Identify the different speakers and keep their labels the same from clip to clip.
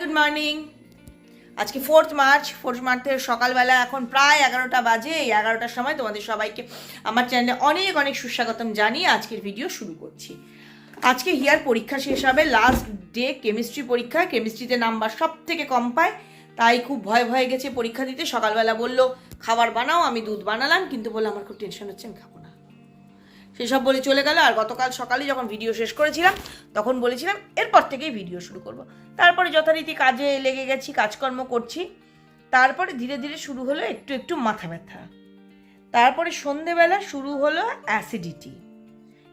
Speaker 1: Good morning আজকে fourth March fourth মার্চের সকালবেলা এখন প্রায় এগারোটা বাজে। এই এগারোটার সময় তোমাদের সবাইকে আমার চ্যানেলে অনেক অনেক সুস্বাগতম জানিয়ে আজকের ভিডিও শুরু করছি। আজকে হিয়ার পরীক্ষা শেষ হবে। লাস্ট ডে কেমিস্ট্রি পরীক্ষা। কেমিস্ট্রিতে নাম্বার সব থেকে কম পায়। তাই খুব ভয়, ভয়ে গেছে পরীক্ষা দিতে। সকালবেলা বলল, খাবার বানাও, আমি দুধ বানালাম। কিন্তু বলল, আমার খুব টেনশন হচ্ছে, আমি খাব না। সেসব বলে চলে গেল। আর গতকাল সকালে যখন ভিডিও শেষ করেছিলাম, তখন বলেছিলাম, এরপর থেকেই ভিডিও শুরু করব। তারপরে যথারীতি কাজে লেগে গেছি, কাজকর্ম করছি। তারপরে ধীরে ধীরে শুরু হলো একটু একটু মাথা ব্যথা। তারপরে সন্ধেবেলা শুরু হলো অ্যাসিডিটি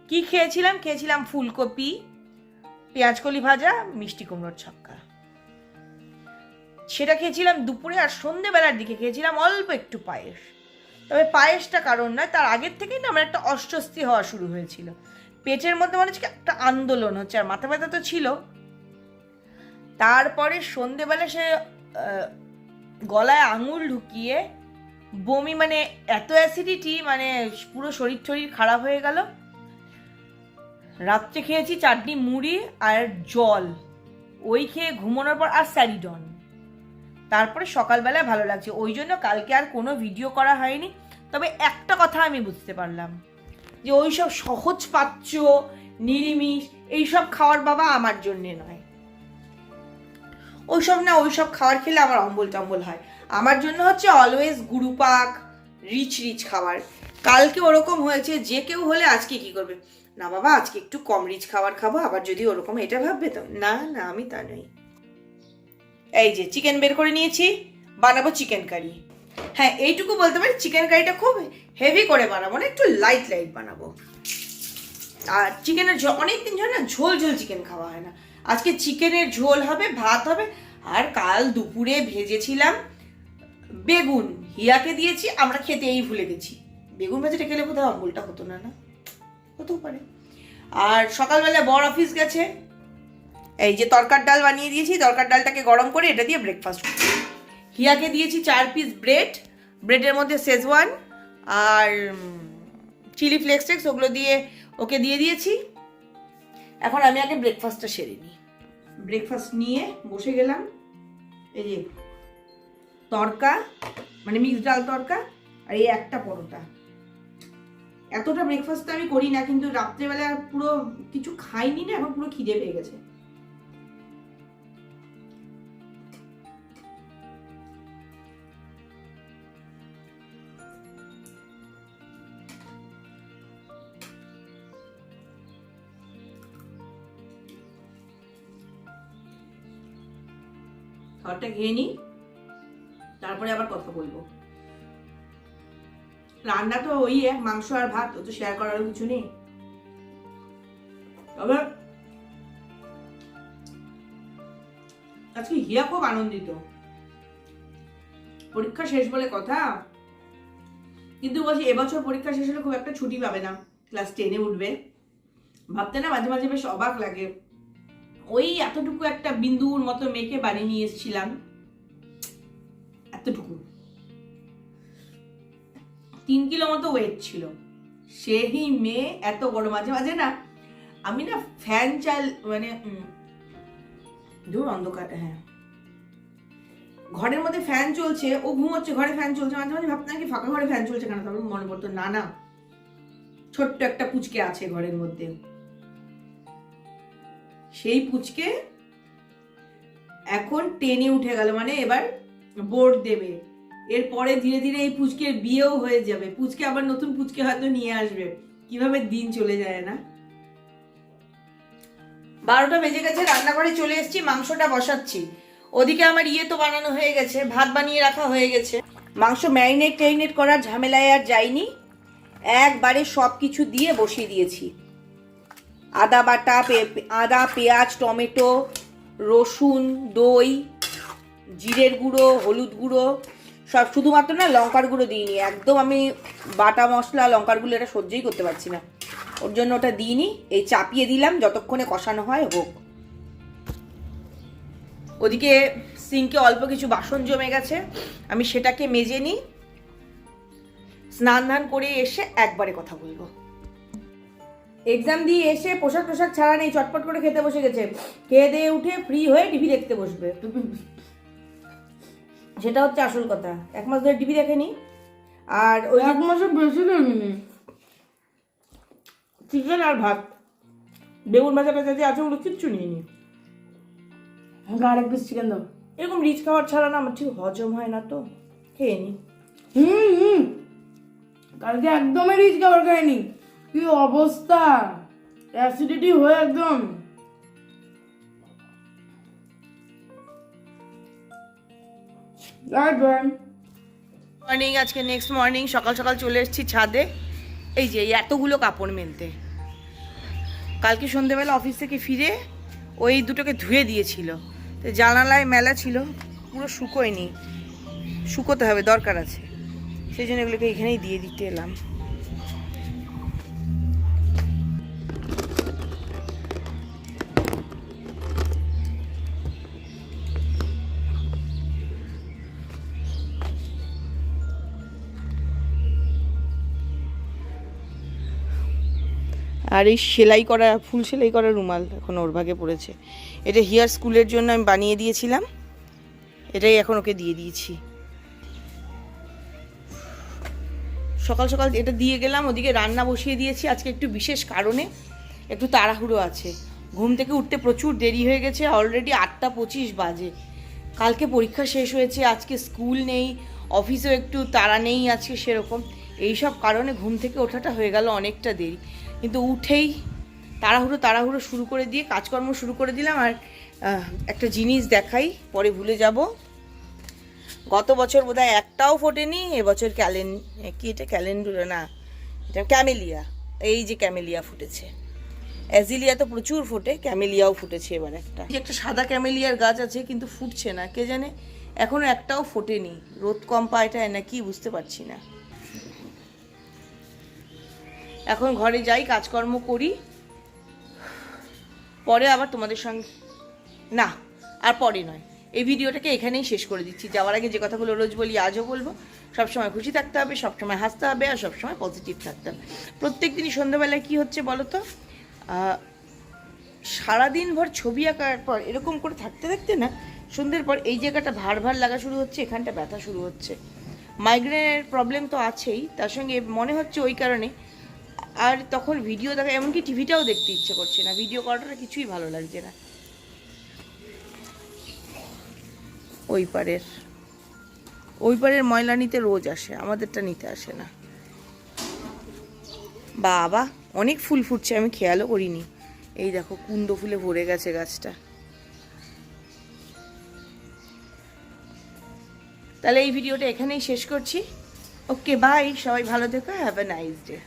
Speaker 1: কি খেয়েছিলাম? খেয়েছিলাম ফুলকপি, পেঁয়াজকলি ভাজা, মিষ্টি কুমড়োর ছক্কা। সেটা খেয়েছিলাম দুপুরে আর সন্ধেবেলার দিকে খেয়েছিলাম অল্প একটু পায়েস। তবে পায়েসটা কারণ নয়, তার আগের থেকেই না আমার একটা অস্বস্তি হওয়া শুরু হয়েছিল। পেটের মধ্যে মনে হচ্ছে একটা আন্দোলন হচ্ছে, আর মাথা ব্যথা তো ছিল। তারপরে সন্ধেবেলা সে গলায় আঙুল ঢুকিয়ে বমি মানে এত অ্যাসিডিটি মানে পুরো শরীর টরীর খারাপ হয়ে গেল। রাত্রে খেয়েছি চাটনি, মুড়ি আর জল। ওই খেয়ে ঘুমানোর পর আর স্যারিডন। তারপরে সকালবেলায় ভালো লাগছে। ওই জন্য কালকে আর কোনো ভিডিও করা হয়নি। তবে একটা কথা আমি বুঝতে পারলাম, যে ওই সব সহজ পাচ্য নিরিমিষ, এইসব খাওয়ার বাবা আমার জন্যে নয়। ওইসব না, ওইসব খাবার খেলে আমার অম্বল টম্বল হয়। আমার জন্য হচ্ছে অলওয়েজ গুরুপাক রিচ রিচ খাবার। কালকে ওরকম হয়েছে, যে কেউ হলে আজকে কি করবে? না বাবা, আজকে একটু কম রিচ খাবার খাব, আবার যদি ওরকম এটা ভাববে তো? না না, আমি তা নই। এই যে চিকেন বের করে নিয়েছি, বানাবো চিকেন কারি হ্যাঁ এইটুকু বলতে পারি চিকেন কারিটা খুব হেভি করে বানাবো না একটু লাইট লাইট বানাবো। আর চিকেনের অনেক দিন ধরে না ঝোল ঝোল চিকেন খাওয়া হয় না। আজকে চিকেনের ঝোল হবে, ভাত হবে, আর কাল দুপুরে ভেজেছিলাম বেগুন। হিয়াকে দিয়েছি, আমরা খেতেই ভুলে গেছি। বেগুন ভাজিটা খেলে বোধহয় অম্বলটা হতো না না? হতেও পারে। আর সকালবেলা বড় অফিস গেছে এই যে তরকার ডাল বানিয়ে দিয়েছি, তরকার ডালটাকে গরম করে এটা দিয়ে ব্রেকফাস্ট হিয়াকে দিয়েছি চার পিস ব্রেড ব্রেডের মধ্যে শেজওয়ান আর চিলি ফ্লেক্স টেক্স, ওগুলো দিয়ে ওকে দিয়ে দিয়েছি। এখন আমি আগে ব্রেকফাস্টটা সেরে নিই। ব্রেকফাস্ট নিয়ে বসে গেলাম। এই যে তরকা মানে মিক্স ডাল তরকা আর এই একটা পরোটা। এতটা ব্রেকফাস্ট তো আমি করি না, কিন্তু রাত্রেবেলা পুরো কিছু খাইনি না, এখন পুরো খিদে পেয়ে গেছে। খাবারটা খেয়ে নিই, তারপরে আবার কথা বলব। রান্না তো ওই এক, মাংস আর ভাত, ও তো শেয়ার করার কিছু নেই। তবে আজকে হিয়া খুব আনন্দিত। পরীক্ষা শেষ বলে কথা, কিন্তু বলছি এবছর পরীক্ষা শেষ হলে খুব একটা ছুটি পাবে না ক্লাস টেনে উঠবে। ভাবতে না মাঝে মাঝে বেশ অবাক লাগে। ওই এতটুকু একটা বিন্দুর মতো মেয়েকে বাড়ি নিয়ে এসেছিলাম। এতটুকু। তিন কিলো মতো ওয়েট ছিল। সেই মেয়ে এত বড় মাঝে মাঝে না, আমি না ফ্যান চাল মানে দূর অন্ধকার হ্যাঁ। ঘরের মধ্যে ফ্যান চলছে, ও ঘুমোচ্ছে, ঘরে ফ্যান চলছে, মাঝে মাঝে ভাবতাম কি ফাঁকা ঘরে ফ্যান চলছে কেন? তারপর মনে পড়তো, না না। ছোট্ট একটা পুচকে আছে ঘরের মধ্যে। সেই পুচকে এখন টেনে উঠে গেল মানে এবার বোর্ড দেবে। এরপরে ধীরে ধীরে এই পুচকের বিয়েও হয়ে যাবে। পুচকে আবার নতুন পুচকে হয়তো নিয়ে আসবে। কীভাবে দিন চলে যায় না? বারোটা বেজে গেছে, রান্নাঘরে চলে এসেছি, মাংসটা বসাচ্ছি। ওদিকে আমার ইয়ে তো বানানো হয়ে গেছে, ভাত বানিয়ে রাখা হয়ে গেছে। মাংস ম্যারিনেট ট্যারিনেট করার ঝামেলায় আর যাইনি। একবারে সব কিছু দিয়ে বসিয়ে দিয়েছি। আদা বাটা আদা, পেঁয়াজ, টমেটো, রসুন, দই, জিরের গুঁড়ো, হলুদ গুঁড়ো, সব শুধুমাত্র না লঙ্কার গুঁড়ো দিইনি। একদম আমি বাটা মশলা, লঙ্কার গুঁড়ো এটা সহ্যই করতে পারছি না। ওর জন্য ওটা দিইনি, এই চাপিয়ে দিলাম, যতক্ষণে কষানো হয় হোক। ওদিকে সিঙ্কে অল্প কিছু বাসন জমে গেছে, আমি সেটাকে মেজে নিই। স্নান ধান করে এসে একবারে কথা বলব। এক্সাম দিয়ে এসে পোশাক টোশাক ছাড়া নেই চটপট করে খেতে বসে গেছে। খেয়ে দিয়ে উঠে ফ্রি হয়ে টিভি দেখতে বসবে। সেটা হচ্ছে আসল কথা। এক মাস ধরে টিভি দেখেনি। আর ওই
Speaker 2: এক মাসে বেশি দেয়নি
Speaker 1: চিকেন আর ভাত। বেগুন ভাজা টাজা যে আছে ওগুলো কিচ্ছু নিইনি।
Speaker 2: আর এক পিস চিকেন দাও।
Speaker 1: এরকম রিচ খাবার ছাড়া না আমার ঠিক হজম হয় না তো। খেয়ে নি।
Speaker 2: হুম হুম। কালকে একদমই রিচ খাবার খাইনি। কি অবস্থা? অ্যাসিডিটি হয়ে একদম।
Speaker 1: মর্নিং আজকে নেক্সট মর্নিং সকাল সকাল চলে এসেছি ছাদে। এই যে এতগুলো কাপড় মেলতে। কালকে সন্ধেবেলা অফিস থেকে ফিরে ওই দুটোকে ধুয়ে দিয়েছিল। তো জানালায় মেলা ছিল, পুরো শুকোয়নি। শুকোতে হবে, দরকার আছে। সেই জন্য এগুলোকে এখানেই দিয়ে দিতে এলাম। আর এই সেলাই করা, ফুল সেলাই করা রুমাল এখন ওর ভাগে পড়েছে। এটা হিয়ার স্কুলের জন্য আমি বানিয়ে দিয়েছিলাম। এটাই এখন ওকে দিয়ে দিয়েছি। সকাল সকাল এটা দিয়ে গেলাম, ওদিকে রান্না বসিয়ে দিয়েছি। আজকে একটু বিশেষ কারণে একটু তাড়াহুড়ো আছে। ঘুম থেকে উঠতে প্রচুর দেরি হয়ে গেছে অলরেডি আটটা পঁচিশ বাজে। কালকে পরীক্ষা শেষ হয়েছে, আজকে স্কুল নেই, অফিসেও একটু তাড়া নেই আজকে সেরকম। এইসব কারণে ঘুম থেকে ওঠাটা হয়ে গেল অনেকটা দেরি। কিন্তু উঠেই তাড়াহুড়ো তাড়াহুড়ো শুরু করে দিয়ে কাজকর্ম শুরু করে দিলাম আর একটা জিনিস দেখাই, পরে ভুলে যাব। গত বছর বোধহয় একটাও ফোটেনি, এবছর ক্যালেন কি এটা? ক্যালেন্ডুলা, না, এটা ক্যামেলিয়া, এই যে ক্যামেলিয়া ফুটেছে। অ্যাজিলিয়া তো প্রচুর ফোটে, ক্যামেলিয়াও ফুটেছে এবার একটা। একটা সাদা ক্যামেলিয়ার গাছ আছে, কিন্তু ফুটছে না, কে জানে? এখনও একটাও ফোটেনি। রোদ কম পায়, এটা না কি বুঝতে পারছি না। এখন ঘরে যাই, কাজকর্ম করি। পরে আবার তোমাদের সঙ্গে না, আর পরে নয়। এই ভিডিওটাকে এখানেই শেষ করে দিচ্ছি। যাওয়ার আগে যে কথাগুলো রোজ বলি, আজও বলব। সবসময় খুশি থাকতে হবে, সবসময় হাসতে হবে আর সবসময় পজিটিভ থাকতে হবে। প্রত্যেক দিনই সন্ধ্যাবেলায় কী হচ্ছে বলো তো? সারাদিন ভর ছবি আঁকার পর, এরকম করে থাকতে থাকতে না, সন্ধ্যের পর এই জায়গাটা ভার ভার লাগা শুরু হচ্ছে, এখানটা ব্যথা শুরু হচ্ছে। মাইগ্রেনের প্রবলেম তো আছেই, তার সঙ্গে মনে হচ্ছে ওই কারণে আর তখন ভিডিও দেখা, এমনকি টিভিটাও দেখতে ইচ্ছে করছে না। ভিডিও করাটা কিছুই ভালো লাগছে না। ওই পারের ওই পারের ময়লা নিতে রোজ আসে, আমাদেরটা নিতে আসে না। বাবা, অনেক ফুল ফুটছে, আমি খেয়ালও করিনি। এই দেখো, কুন্দ ফুলে ভরে গেছে গাছটা। তাহলে এই ভিডিওটা এখানেই শেষ করছি। ওকে বাই সবাই ভালো থেকো হ্যাভ এ নাইস ডে